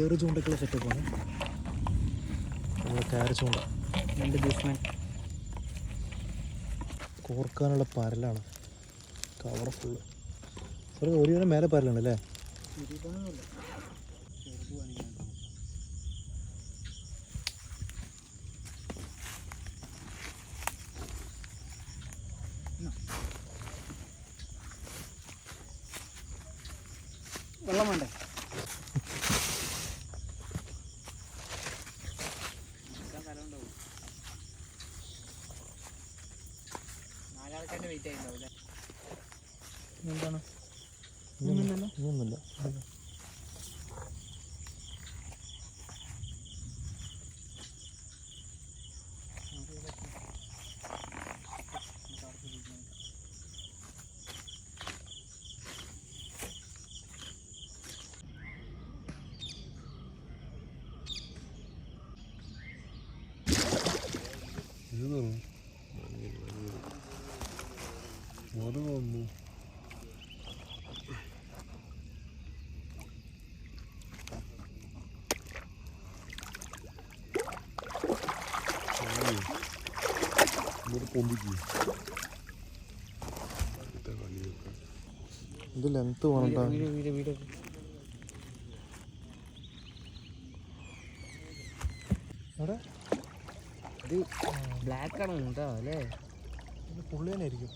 ഏറ് ചൂണ്ടക്കുള്ള സെറ്റപ്പാണ് നമ്മുടെ കയറ് ചൂണ്ട. രണ്ട് ദുഷ്മൻ കോർക്കാനുള്ള പരലാണ്. കവർ ഫുള്ള് സാർ ഒരു തരം മേലെ പരലുണ്ട് അല്ലേ? വെള്ളം വേണ്ടേ? നാലാൾക്കാരുടെ വെയിറ്റ് ആയിട്ടുണ്ടാവില്ല എന്താണ് ഒന്നുമില്ലല്ലോ. ഒന്നുമില്ല ഇത് ലെങ്ത് അവിടെ ഇത് ബ്ലാക്ക് ആണ് കേട്ടോ അല്ലേ? പുള്ളി തന്നെ ആയിരിക്കും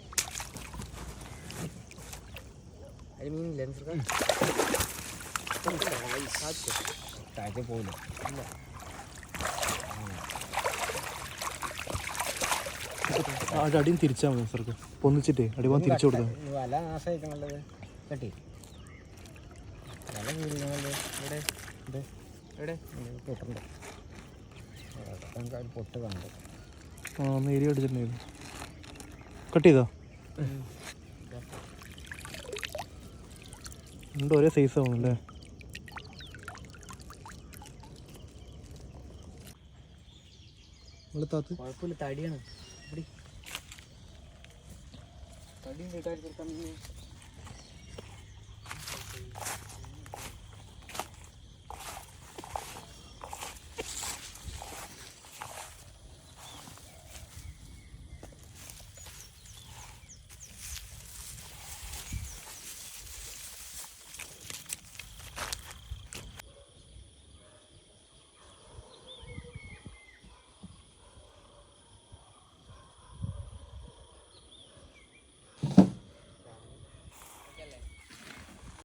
ലെൻസ് താഴെ പോകില്ല ഇല്ല ആ അടിയും തിരിച്ചാൽ മതി സാർക്ക് പൊന്നിച്ചിട്ടേ അടിവാൻ തിരിച്ചു. ഇത് വല നാശമായിട്ടുള്ളത് കട്ടി. വല വീഴുന്നത് ഇവിടെ ഇത്. പൊട്ടുണ്ട്. പൊട്ട് കണ്ടു ആ നേരി അടിച്ചിട്ടുണ്ടായിരുന്നു. കട്ട് ചെയ്തോ? രണ്ടും ഒരേ സൈസ് ആവും കുഴപ്പമില്ല തടിയാണ്. തടിയും കേട്ടാൽ